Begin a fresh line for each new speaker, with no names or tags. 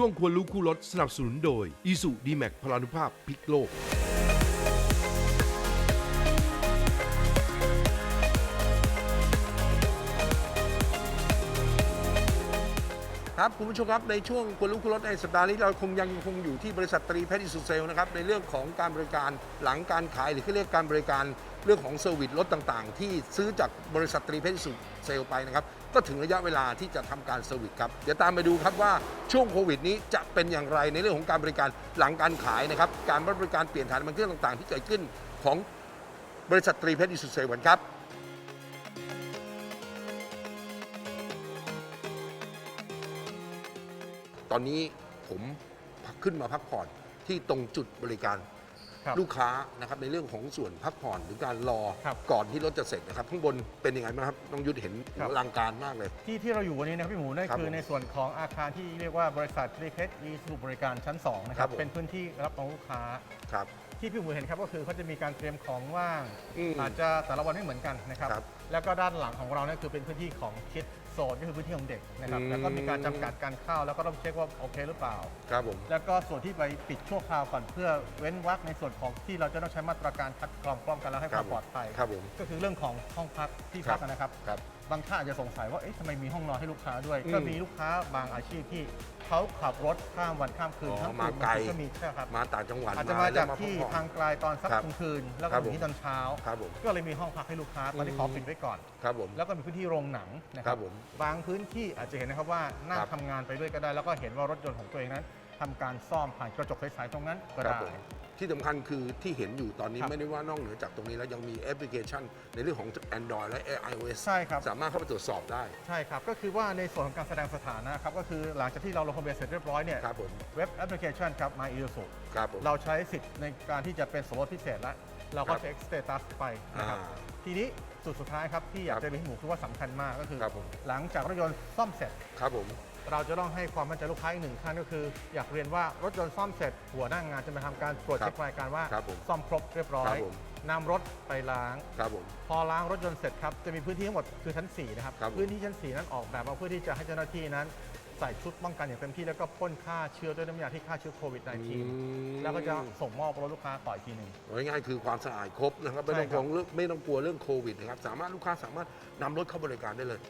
ช่วงควรรู้คู่รถสนับสนุนโดย i s u d m a x พลานุภาพพลิกโลก
ครับคุณผู้ชมครับในช่วงควรรู้คุณรถในสัปดาห์นี้เราคงยังคงอยู่ที่บริษัทตรีเพชรอิสุเซลนะครับในเรื่องของการบริการหลังการขายหรือเขาเรียกการบริการเรื่องของเซอร์วิสรถต่างๆ ที่ซื้อจากบริษัทตรีเพชรอิสุเซลไปนะครับก็ถึงระยะเวลาที่จะทำการเซอร์วิสครับเดี๋ยวตามไปดูครับว่าช่วงโควิดนี้จะเป็นอย่างไรในเรื่องของการบริการหลังการขายนะครับการบริการเปลี่ยนถ่าน้ำมันเครื่องต่างๆ ที่เกิดขึ้นของบริษัทตรีเพชรอิสุเซลกันครับ ตอนนี้ผมขึ้นมาพักผ่อนที่ตรงจุดบริการ
ครับ
ลูกค้านะครับในเรื่องของส่วนพักผ่อนหรือการรอ
ครับ
ก่อนที่รถจะเสร็จนะครับข้างบนเป็นยังไงบ้างครับน้องยุทธเห็น
ครับ
อลังการมากเลย
ที่ที่เราอยู่วันนี้นะครับพี่หมูนั่น
ครับ
คือ
ผม
ในส่วนของอาคารที่เรียกว่าบริษัททรีเพชรอีสุบริการชั้น2นะค
ครั
รั
บบผม
เป็นพื้นที่รับรองลูกค้า
ครับ
ที่พี่หมูเห็นครับก็คือเขาจะมีการเตรียมของว่าง
อืม
อาจจะแต่ละวันไม่เหมือนกันนะครับ
ครับ
แล้วก็ด้านหลังของเราเนี่ยคือเป็นพื้นที่ของคิดโซนก็คือพื้นที่ของเด็กนะครับ
อืม
แล้วก็มีการจำกัดการเข้าแล้วก็ต้องเช็คว่าโอเคหรือเปล่า
ครับผม
แล้วก็ส่วนที่ไปปิดชั่วคราวก่อนเพื่อเว้นวรรคในส่วนของที่เราจะต้องใช้มาตรการคัดกรองป้องกันและให้ความปลอดภัย
ครับผม
ก็คือเรื่องของห้องพักที่พักนะครับ
ครับ
บางท่านอาจจะสงสัยว่าเอ๊ะทำไมมีห้องนอนให้ลูกค้าด้วย
อืม
ก็มีลูกค้าบางอาชีพที่เขาขับรถข้ามวันข้ามคืน
อ๋อ
ทั้งคืน
มาไกล
บางทีก็มีใช่ครับ
มาต่างจังหวัด
อาจจะมาจาก
แล้ว
ที่
พักผ่อน
ทางไกลตอนสัก
ครับ
กลางคืน แล้ว
ครั
ก็
บ
ถึงที่ตอนเช้า
ครับผม
ก็เลยมีห้องพักให้ลูกค้าตอนนี้ขอปิดไว้ก่อน
ครับผม
แล้วก็มีพื้นที่โรงหนังนะค
ครั
รับบ
ผม
บางพื้นที่อาจจะเห็นนะครับว่านั่ง
ครับ
ทำงานไปด้วยก็ได้ แล้วก็เห็นว่ารถยนต์ของตัวเองนั้น ทำการซ่อมผ่านกระจกใสๆตรงนั้นก็
ครับ
ได้
ผมที่สำคัญคือที่เห็นอยู่ตอนนี้
ครับ
ไม่ได้ว่านอกเหนือจากตรงนี้แล้วยังมีแอปพลิเคชัน ในเรื่องของ Android และ iOS
ใช่ครับ
สามารถเข้าไปตรวจสอบได้
ใช่ครับ ก็คือว่าในส่วนของการแสดงสถานะครับ ก็คือหลังจากที่เราลงทะเบียนเสร็จเรียบร้อยเนี่ย
ครับผม
เว็บแอปพลิเคชันครับ My i s u
ครับผม
เราใช้สิทธิ์ในการที่จะเป็นสมรสพิเศษแล้วเราก็
ครับ
เช็คสเตตัสไปนะครับ
อ่า
ทีนี้จุดสุดท้ายครับที่อยา
ค
ก
รับ
จะเรียนให้หมูคือว่าสำคัญมากก็คือ
ครับผม
หลังจากรถยนต์ซ่อมเสร็จ
ครับผม
เราจะต้องให้ความมั่นใจลูกค้าอีกหนึ่งขั้นก็คือ อยากเรียนว่ารถยนต์ซ่อมเสร็จ หัวหน้างงานจะมาทำการตรวจ
ครับ
เช็ครายการว่า
ครับผม
ซ่อมครบเรียบร้อ
ครั
ย
บผม
นำรถไปล้าง
ครับผม
พอล้างรถยนต์เสร็จครับ จะมีพื้นที่ทั้งหมดคือชั้น 4 นะครับ
ครับผม
พื้นที่ชั้น 4 นั้นออกแบบมาเพื่อที่จะให้เจ้าหน้าที่นั้น ใส่ชุดป้องกันอย่างเต็มที่แล้วก็พ่นฆ่าเชื้อด้วยน้ำยาที่ฆ่าเชื้อโควิด -19 แล้วก็จะส่งมอบรถลูกค้าต่ออีกทีหนึ่ง
ง่ายๆคือความสะอาดครบนะครับ ไม่ต้อง
ใช่
ก
ครั
ลั
บ
วเรื่องไม่ต้องกลัวเรื่องโควิดนะครับ สามารถลูกค้าสามารถนำรถเข้าบริการได้เลย